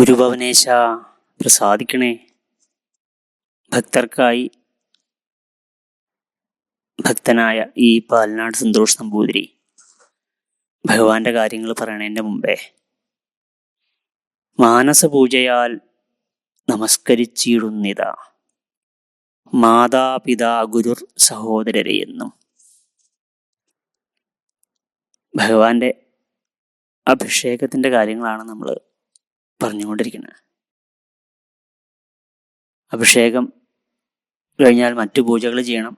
ഗുരുഭവനേശ പ്രസാദിക്കണേ. ഭക്തർക്കായി ഭക്തനായ ഈ പാലനാട് സന്തോഷ് നമ്പൂതിരി ഭഗവാന്റെ കാര്യങ്ങൾ പറയണതിന്റെ മുമ്പേ മാനസപൂജയാൽ നമസ്കരിച്ചിടുന്നിത. മാതാപിതാ ഗുരുർ സഹോദരരെ എന്നും. ഭഗവാന്റെ അഭിഷേകത്തിന്റെ കാര്യങ്ങളാണ് നമ്മൾ പറഞ്ഞുകൊണ്ടിരിക്കുന്നത് അഭിഷേകം കഴിഞ്ഞാൽ മറ്റു പൂജകൾ ചെയ്യണം.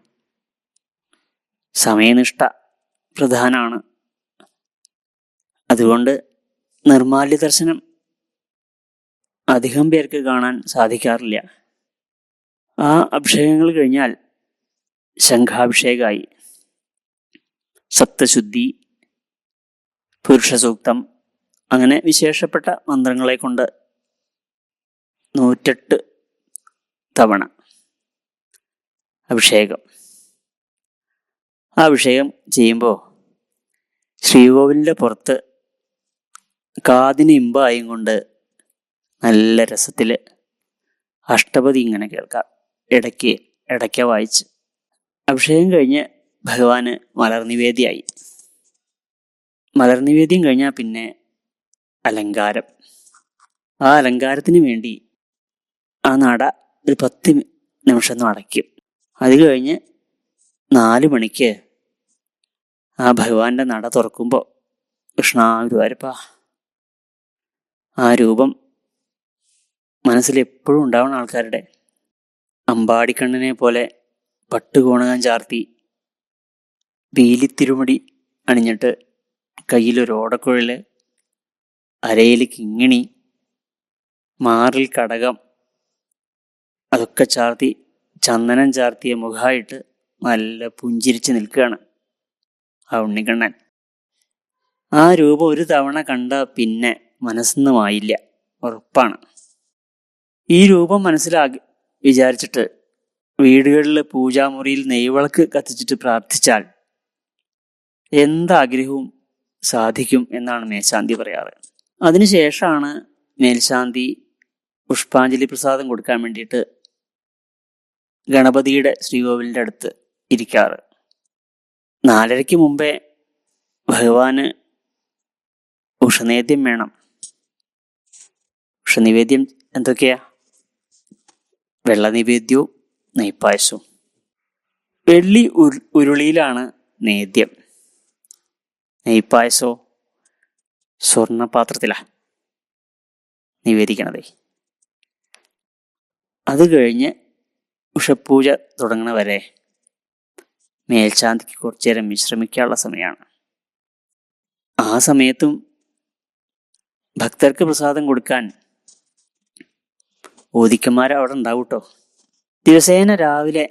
സമയനിഷ്ഠ പ്രധാനമാണ് അതുകൊണ്ട് നിർമാല്യ ദർശനം അധികം പേർക്ക് കാണാൻ സാധിക്കാറില്ല. ആ അഭിഷേകങ്ങൾ കഴിഞ്ഞാൽ ശംഖാഭിഷേകമായി സപ്തശുദ്ധി പുരുഷസൂക്തം അങ്ങനെ വിശേഷപ്പെട്ട മന്ത്രങ്ങളെ കൊണ്ട് നൂറ്റെട്ട് തവണ അഭിഷേകം. ആ അഭിഷേകം ചെയ്യുമ്പോൾ ശ്രീകോവിലിന്റെ പുറത്ത് കാതിന് ഇമ്പായും കൊണ്ട് നല്ല രസത്തിൽ അഷ്ടപതി ഇങ്ങനെ കേൾക്കാം. ഇടയ്ക്ക് ഇടയ്ക്ക വായിച്ച്. അഭിഷേകം കഴിഞ്ഞ് ഭഗവാന് മലർനിവേദിയായി. മലർനിവേദ്യം കഴിഞ്ഞാൽ പിന്നെ അലങ്കാരം. ആ അലങ്കാരത്തിന് വേണ്ടി ആ നട ഒരു പത്ത് നിമിഷം ഒന്ന് അടയ്ക്കും. അത് കഴിഞ്ഞ് നാല് മണിക്ക് ആ ഭഗവാന്റെ നട തുറക്കുമ്പോൾ കൃഷ്ണ ആ രൂപം മനസ്സിൽ എപ്പോഴും ഉണ്ടാവുന്ന ആൾക്കാരുടെ. അമ്പാടിക്കണ്ണനെ പോലെ പട്ടുകോണകം ചാർത്തി പീലിത്തിരുമുടി അണിഞ്ഞിട്ട് കയ്യിലൊരു ഓടക്കുഴൽ അരയിൽ കിങ്ങിണി മാറിൽ കടകം അതൊക്കെ ചാർത്തി ചന്ദനം ചാർത്തിയ മുഖമായിട്ട് നല്ല പുഞ്ചിരിച്ച് നിൽക്കുകയാണ് ആ ഉണ്ണിക്കണ്ണൻ ആ രൂപം ഒരു തവണ കണ്ട പിന്നെ മനസ്സൊന്നും ആയില്ല ഉറപ്പാണ്. ഈ രൂപം മനസ്സിലാക്കി വിചാരിച്ചിട്ട് വീടുകളിൽ പൂജാമുറിയിൽ നെയ്വിളക്ക് കത്തിച്ചിട്ട് പ്രാർത്ഥിച്ചാൽ എന്താഗ്രഹവും സാധിക്കും എന്നാണ് മേശാന്തി പറയാറ്. അതിനുശേഷമാണ് മേൽശാന്തി പുഷ്പാഞ്ജലി പ്രസാദം കൊടുക്കാൻ വേണ്ടിയിട്ട് ഗണപതിയുടെ ശ്രീകോവിലിന്റെ അടുത്ത് ഇരിക്കാറ്. നാലരയ്ക്ക് മുമ്പേ ഭഗവാന് ഉഷനേദ്യം വേണം. ഉഷനിവേദ്യം എന്തൊക്കെയാ? വെള്ളനിവേദ്യവും നെയ്പ്പായസവും വെള്ളി ഉരു ഉരുളിയിലാണ് നേദ്യം. നെയ്പ്പായസോ സ്വർണപാത്രത്തിലാ നിവേദിക്കണതേ. അത് കഴിഞ്ഞ് ഉഷപ്പൂജ തുടങ്ങണ വരെ മേൽശാന്തിക്ക് കുറച്ചു നേരം വിശ്രമിക്കാനുള്ള സമയമാണ്. ആ സമയത്തും ഭക്തർക്ക് പ്രസാദം കൊടുക്കാൻ ഓദിക്കന്മാർ അവിടെ ഉണ്ടാവും കേട്ടോ ദിവസേന രാവിലെ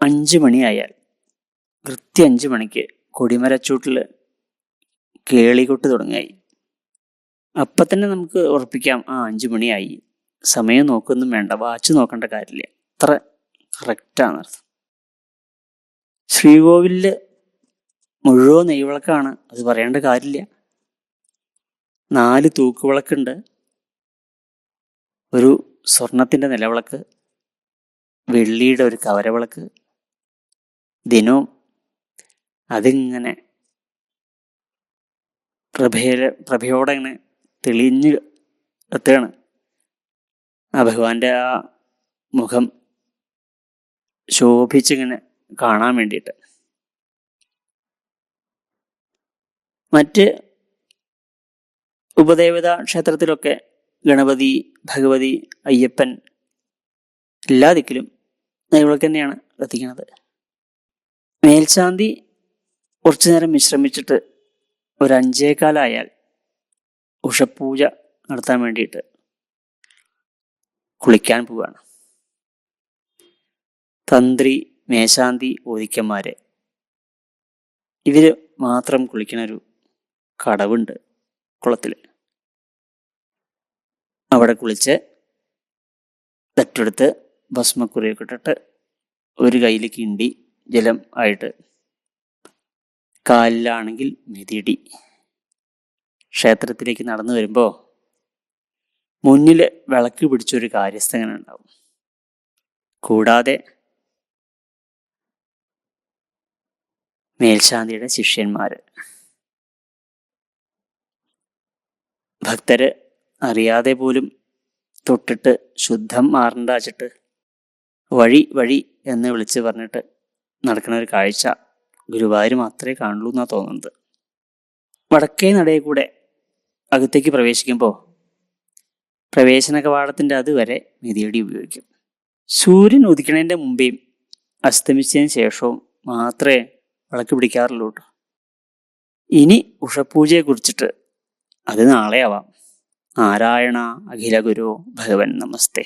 അഞ്ച് മണിയായാൽ കൃത്യ അഞ്ച് മണിക്ക് കൊടിമരച്ചൂട്ടിൽ കേളികൊട്ട് തുടങ്ങിയായി അപ്പം തന്നെ നമുക്ക് ഉറപ്പിക്കാം. ആ അഞ്ച് മണിയായി. സമയം നോക്കൊന്നും വേണ്ട. വാച്ച് നോക്കേണ്ട കാര്യമില്ല. അത്ര കറക്റ്റാണ് അർത്ഥം. ശ്രീകോവിലിൽ മുഴുവൻ നെയ്വിളക്കാണ്. അത് പറയേണ്ട കാര്യമില്ല. നാല് തൂക്കുവിളക്കുണ്ട്. ഒരു സ്വർണത്തിന്റെ നിലവിളക്ക് വെള്ളിയുടെ ഒരു കവരവിളക്ക് ദിനവും അതിങ്ങനെ പ്രഭയ പ്രഭയോടെ ഇങ്ങനെ തെളിഞ്ഞ് എത്തുകയാണ് ആ ഭഗവാന്റെ ആ മുഖം ശോഭിച്ചിങ്ങനെ കാണാൻ വേണ്ടിയിട്ട്. മറ്റ് ഉപദേവത ക്ഷേത്രത്തിലൊക്കെ ഗണപതി ഭഗവതി അയ്യപ്പൻ എല്ലാ ദിക്കിലും നെയ്വിളക്ക് തന്നെയാണ് കത്തിക്കുന്നത് മേൽശാന്തി കുറച്ചു നേരം വിശ്രമിച്ചിട്ട് ഒരു അഞ്ചേകാലായാൽ ഉഷപ്പൂജ നടത്താൻ വേണ്ടിയിട്ട് കുളിക്കാൻ പോവുകയാണ് തന്ത്രി മേശാന്തി ഓതിക്കന്മാരെ ഇവർ മാത്രം കുളിക്കുന്ന ഒരു കടവുണ്ട് കുളത്തിൽ അവിടെ കുളിച്ച് തട്ടെടുത്ത് ഭസ്മക്കുറിയൊക്കെ ഇട്ടിട്ട് ഒരു കയ്യിൽ കിണ്ടി ജലം ആയിട്ട് കാലിലാണെങ്കിൽ മെതിയടി ക്ഷേത്രത്തിലേക്ക് നടന്നു വരുമ്പോൾ മുന്നിൽ വിളക്ക് പിടിച്ചൊരു കാര്യസ്ഥകനുണ്ടാവും കൂടാതെ മേൽശാന്തിയുടെ ശിഷ്യന്മാർ ഭക്തര് അറിയാതെ പോലും തൊട്ടിട്ട് ശുദ്ധം മാറണ്ടാച്ചിട്ട് വഴി വഴി എന്ന് വിളിച്ച് പറഞ്ഞിട്ട് നടക്കുന്ന ഒരു കാഴ്ച ഗുരുവായൂർ മാത്രമേ കാണുള്ളൂ എന്നാണ് തോന്നുന്നത്. വടക്കേ നടയിൽ കൂടെ അകത്തേക്ക് പ്രവേശിക്കുമ്പോൾ പ്രവേശന കവാടത്തിന്റെ അതുവരെ മിതിയടി ഉപയോഗിക്കും. സൂര്യൻ ഉദിക്കണതിന്റെ മുമ്പേയും അസ്തമിച്ചതിന് ശേഷവും മാത്രമേ വിളക്ക് പിടിക്കാറുള്ളൂ കേട്ടോ ഇനി ഉഷപൂജയെ കുറിച്ചിട്ട് അത് നാളെ ആവാം. നാരായണ അഖില ഗുരു ഭഗവൻ നമസ്തേ.